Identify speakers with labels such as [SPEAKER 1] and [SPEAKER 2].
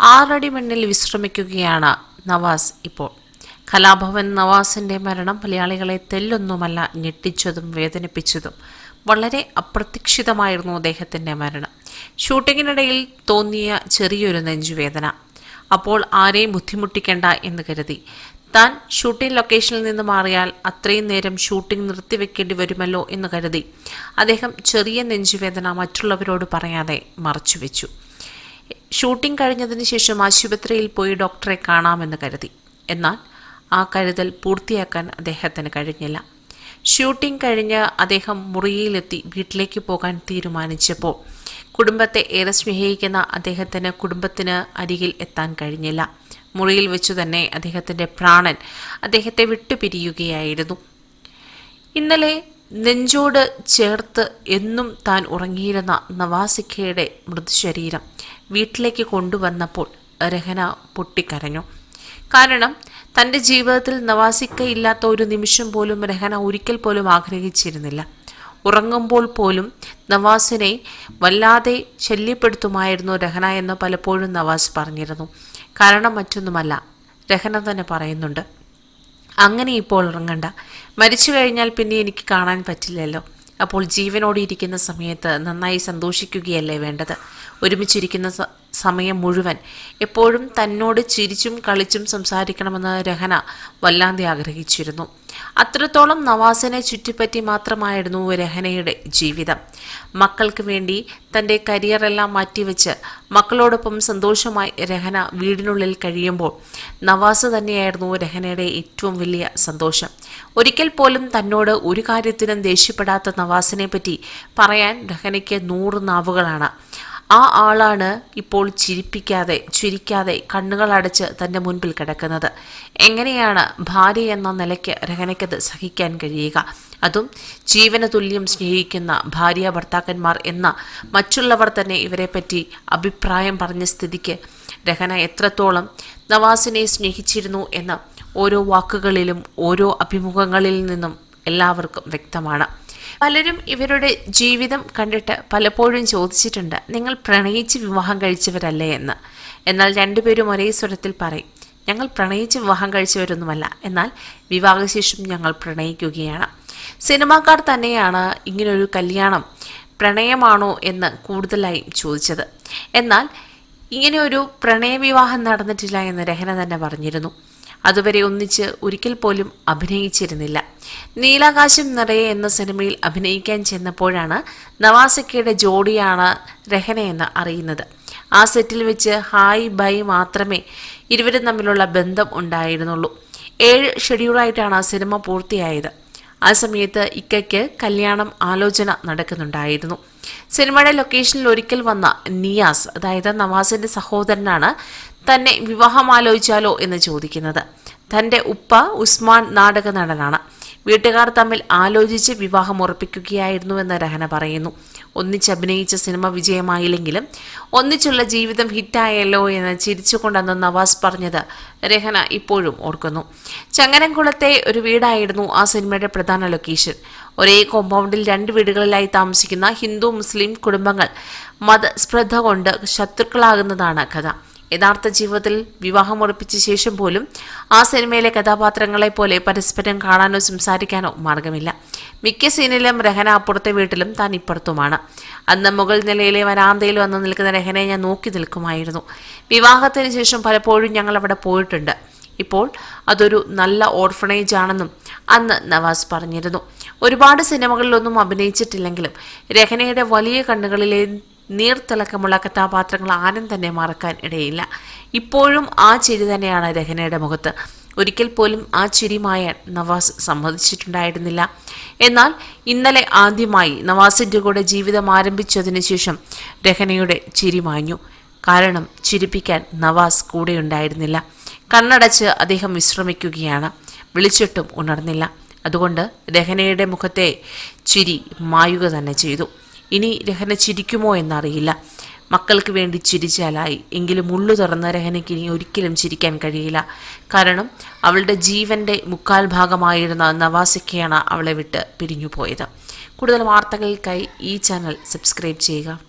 [SPEAKER 1] ആറടി മണ്ണിൽ വിശ്രമിക്കുകയാണ് നവാസ് ഇപ്പോൾ. കലാഭവൻ നവാസിന്റെ മരണം മലയാളികളെ തെല്ലൊന്നുമല്ല ഞെട്ടിച്ചതും വേദനിപ്പിച്ചതും. വളരെ അപ്രതീക്ഷിതമായിരുന്നു അദ്ദേഹത്തിന്റെ മരണം. ഷൂട്ടിങ്ങിനിടയിൽ തോന്നിയ ചെറിയൊരു നെഞ്ചുവേദന. അപ്പോൾ ആരെയും ബുദ്ധിമുട്ടിക്കേണ്ട എന്ന് കരുതി. താൻ ഷൂട്ടിംഗ് ലൊക്കേഷനിൽ നിന്ന് മാറിയാൽ അത്രയും നേരം ഷൂട്ടിംഗ് നിർത്തിവെക്കേണ്ടി വരുമല്ലോ എന്ന് കരുതി. അദ്ദേഹം ചെറിയ നെഞ്ചുവേദന മറ്റുള്ളവരോട് പറയാതെ മറച്ചുവെച്ചു. ഷൂട്ടിംഗ് കഴിഞ്ഞതിന് ശേഷം ആശുപത്രിയിൽ പോയി ഡോക്ടറെ കാണാമെന്ന് കരുതി. എന്നാൽ ആ കരുതൽ പൂർത്തിയാക്കാൻ അദ്ദേഹത്തിന് കഴിഞ്ഞില്ല. ഷൂട്ടിംഗ് കഴിഞ്ഞ് അദ്ദേഹം മുറിയിലെത്തി വീട്ടിലേക്ക് പോകാൻ തീരുമാനിച്ചപ്പോൾ കുടുംബത്തെ ഏറെ സ്നേഹിക്കുന്ന അദ്ദേഹത്തിന് കുടുംബത്തിന് അരികിൽ എത്താൻ കഴിഞ്ഞില്ല. മുറിയിൽ വെച്ചു തന്നെ അദ്ദേഹത്തിന്റെ പ്രാണൻ അദ്ദേഹത്തെ വിട്ടുപിരിയുകയായിരുന്നു. ഇന്നലെ നെഞ്ചോട് ചേർത്ത് എന്നും താൻ ഉറങ്ങിയിരുന്ന നവാസിക്കയുടെ മൃതശരീരം വീട്ടിലേക്ക് കൊണ്ടുവന്നപ്പോൾ രഹന പൊട്ടിക്കരഞ്ഞു. കാരണം തന്റെ ജീവിതത്തിൽ നവാസിക്ക ഇല്ലാത്ത ഒരു നിമിഷം പോലും രഹന ഒരിക്കൽ പോലും ആഗ്രഹിച്ചിരുന്നില്ല. ഉറങ്ങുമ്പോൾ പോലും നവാസിനെ വല്ലാതെ ശല്യപ്പെടുത്തുമായിരുന്നു രഹന എന്ന് പലപ്പോഴും നവാസ് പറഞ്ഞിരുന്നു. കാരണം മറ്റൊന്നുമല്ല രഹന തന്നെ പറയുന്നുണ്ട്. അങ്ങനെ ഇപ്പോൾ ഉറങ്ങണ്ട. മരിച്ചു കഴിഞ്ഞാൽ പിന്നെ എനിക്ക് കാണാൻ പറ്റില്ലല്ലോ. അപ്പോൾ ജീവനോടെ ഇരിക്കുന്ന സമയത്ത് നന്നായി സന്തോഷിക്കുകയല്ലേ വേണ്ടത്? ഒരുമിച്ചിരിക്കുന്ന സമയം മുഴുവൻ എപ്പോഴും തന്നോട് ചിരിച്ചും കളിച്ചും സംസാരിക്കണമെന്ന് രഹന വല്ലാതെ ആഗ്രഹിച്ചിരുന്നു. അത്രത്തോളം നവാസിനെ ചുറ്റിപ്പറ്റി മാത്രമായിരുന്നു രഹനയുടെ ജീവിതം. മക്കൾക്ക് വേണ്ടി തന്റെ കരിയറെല്ലാം മാറ്റിവെച്ച് മക്കളോടൊപ്പം സന്തോഷമായി രഹന വീടിനുള്ളിൽ കഴിയുമ്പോൾ നവാസ് തന്നെയായിരുന്നു രഹനയുടെ ഏറ്റവും വലിയ സന്തോഷം. ഒരിക്കൽ പോലും തന്നോട് ഒരു കാര്യത്തിനും ദേഷ്യപ്പെടാത്ത നവാസിനെ പറ്റി പറയാൻ രഹനയ്ക്ക് നൂറ് നാവുകളാണ്. ആ ആളാണ് ഇപ്പോൾ ചിരിപ്പിക്കാതെ ചിരിക്കാതെ കണ്ണുകൾ അടച്ച് തന്റെ മുൻപിൽ കിടക്കുന്നത്. എങ്ങനെയാണ് ഭാര്യ എന്ന നിലയ്ക്ക് രഹനയ്ക്കത് സഹിക്കാൻ കഴിയുക? അതും ജീവന തുല്യം സ്നേഹിക്കുന്ന ഭാര്യ ഭർത്താക്കന്മാർ എന്ന മറ്റുള്ളവർ തന്നെ ഇവരെപ്പറ്റി അഭിപ്രായം പറഞ്ഞ സ്ഥിതിക്ക് രഹന എത്രത്തോളം നവാസിനെ സ്നേഹിച്ചിരുന്നു എന്ന് ഓരോ വാക്കുകളിലും ഓരോ അഭിമുഖങ്ങളിൽ നിന്നും എല്ലാവർക്കും വ്യക്തമാണ്. പലരും ഇവരുടെ ജീവിതം കണ്ടിട്ട് പലപ്പോഴും ചോദിച്ചിട്ടുണ്ട് നിങ്ങൾ പ്രണയിച്ച് വിവാഹം കഴിച്ചവരല്ലേ എന്ന്? എന്നാൽ രണ്ടുപേരും ഒരേ സ്വരത്തിൽ പറയും ഞങ്ങൾ പ്രണയിച്ച് വിവാഹം കഴിച്ചവരൊന്നുമല്ല എന്നാൽ വിവാഹശേഷം ഞങ്ങൾ പ്രണയിക്കുകയാണ്. സിനിമാക്കാർ തന്നെയാണ് ഇങ്ങനൊരു കല്യാണം പ്രണയമാണോ എന്ന് കൂടുതലായി ചോദിച്ചത്. എന്നാൽ ഇങ്ങനെ ഒരു പ്രണയവിവാഹം നടന്നിട്ടില്ല എന്ന് രഹന തന്നെ പറഞ്ഞിരുന്നു. അതുവരെ ഒന്നിച്ച് ഒരിക്കൽ പോലും അഭിനയിച്ചിരുന്നില്ല. നീലാകാശം നിറയെ എന്ന സിനിമയിൽ അഭിനയിക്കാൻ ചെന്നപ്പോഴാണ് നവാസക്കയുടെ ജോഡിയാണ് രഹനയെന്ന് അറിയുന്നത്. ആ സെറ്റിൽ വെച്ച് ഹായ് ബൈ മാത്രമേ ഇരുവരും തമ്മിലുള്ള ബന്ധം ഉണ്ടായിരുന്നുള്ളൂ. ഏഴ് ഷെഡ്യൂളായിട്ടാണ് ആ സിനിമ പൂർത്തിയായത്. ആ സമയത്ത് ഇക്കയ്ക്ക് കല്യാണം ആലോചന നടക്കുന്നുണ്ടായിരുന്നു. സിനിമയുടെ ലൊക്കേഷനിൽ ഒരിക്കൽ വന്ന നിയാസ് അതായത് നവാസിന്റെ സഹോദരനാണ് തന്നെ വിവാഹം ആലോചിച്ചാലോ എന്ന് ചോദിക്കുന്നത്. തന്റെ ഉപ്പ ഉസ്മാൻ നാടക നടനാണ്. വീട്ടുകാർ തമ്മിൽ ആലോചിച്ച് വിവാഹം ഉറപ്പിക്കുകയായിരുന്നു എന്ന് രഹന പറയുന്നു. ഒന്നിച്ച് അഭിനയിച്ച സിനിമ വിജയമായില്ലെങ്കിലും ഒന്നിച്ചുള്ള ജീവിതം ഹിറ്റായല്ലോ എന്ന് ചിരിച്ചുകൊണ്ടെന്ന് നവാസ് പറഞ്ഞത് രഹന ഇപ്പോഴും ഓർക്കുന്നു. ചങ്ങരംകുളത്തെ ഒരു വീടായിരുന്നു ആ സിനിമയുടെ പ്രധാന ലൊക്കേഷൻ. ഒരേ കോമ്പൗണ്ടിൽ രണ്ട് വീടുകളിലായി താമസിക്കുന്ന ഹിന്ദു മുസ്ലിം കുടുംബങ്ങൾ മതസ്പ്രദ്ധ കൊണ്ട് ശത്രുക്കളാകുന്നതാണ് കഥ. യഥാർത്ഥ ജീവിതത്തിൽ വിവാഹം ഉറപ്പിച്ച ശേഷം പോലും ആ സിനിമയിലെ കഥാപാത്രങ്ങളെ പോലെ പരസ്പരം കാണാനോ സംസാരിക്കാനോ മാർഗമില്ല. മിക്ക സീനിലും രഹന അപ്പുറത്തെ വീട്ടിലും താൻ ഇപ്പുറത്തുമാണ്. അന്ന് മുകൾ നിലയിലെ വരാന്തയിൽ വന്ന് നിൽക്കുന്ന രഹനയെ ഞാൻ നോക്കി നിൽക്കുമായിരുന്നു. വിവാഹത്തിന് ശേഷം പലപ്പോഴും ഞങ്ങൾ അവിടെ പോയിട്ടുണ്ട്. ഇപ്പോൾ അതൊരു നല്ല ഓർഫണേജ് ആണെന്നും അന്ന് നവാസ് പറഞ്ഞിരുന്നു. ഒരുപാട് സിനിമകളിലൊന്നും അഭിനയിച്ചിട്ടില്ലെങ്കിലും രഹനയുടെ വലിയ കണ്ണുകളിലെ നീർത്തിളക്കമുള്ള കഥാപാത്രങ്ങൾ ആരും തന്നെ മറക്കാൻ ഇടയില്ല. ഇപ്പോഴും ആ ചിരി തന്നെയാണ് രഹനയുടെ മുഖത്ത്. ഒരിക്കൽ പോലും ആ ചിരി മായാൻ നവാസ് സമ്മതിച്ചിട്ടുണ്ടായിരുന്നില്ല. എന്നാൽ ഇന്നലെ ആദ്യമായി നവാസിന്റെ കൂടെ ജീവിതം ആരംഭിച്ചതിനു ശേഷം രഹനയുടെ ചിരി മാഞ്ഞു. കാരണം ചിരിപ്പിക്കാൻ നവാസ് കൂടെ ഉണ്ടായിരുന്നില്ല കണ്ണടച്ച് അദ്ദേഹം വിശ്രമിക്കുകയാണ്. വിളിച്ചിട്ടും ഉണർന്നില്ല. അതുകൊണ്ട് രഹനയുടെ മുഖത്തെ ചിരി മായുക തന്നെ ചെയ്തു. ഇനി രഹന ചിരിക്കുമോ എന്നറിയില്ല. മക്കൾക്ക് വേണ്ടി ചിരിച്ചാലായി. എങ്കിലും ഉള്ളു തുറന്ന രഹനയ്ക്ക് ഇനി ഒരിക്കലും ചിരിക്കാൻ കഴിയില്ല. കാരണം അവളുടെ ജീവന്റെ മുക്കാൽ ഭാഗമായിരുന്ന നവാസിക്കയാണ് അവളെ വിട്ട് പിരിഞ്ഞുപോയത്. കൂടുതൽ വാർത്തകൾക്കായി ഈ ചാനൽ സബ്സ്ക്രൈബ് ചെയ്യുക.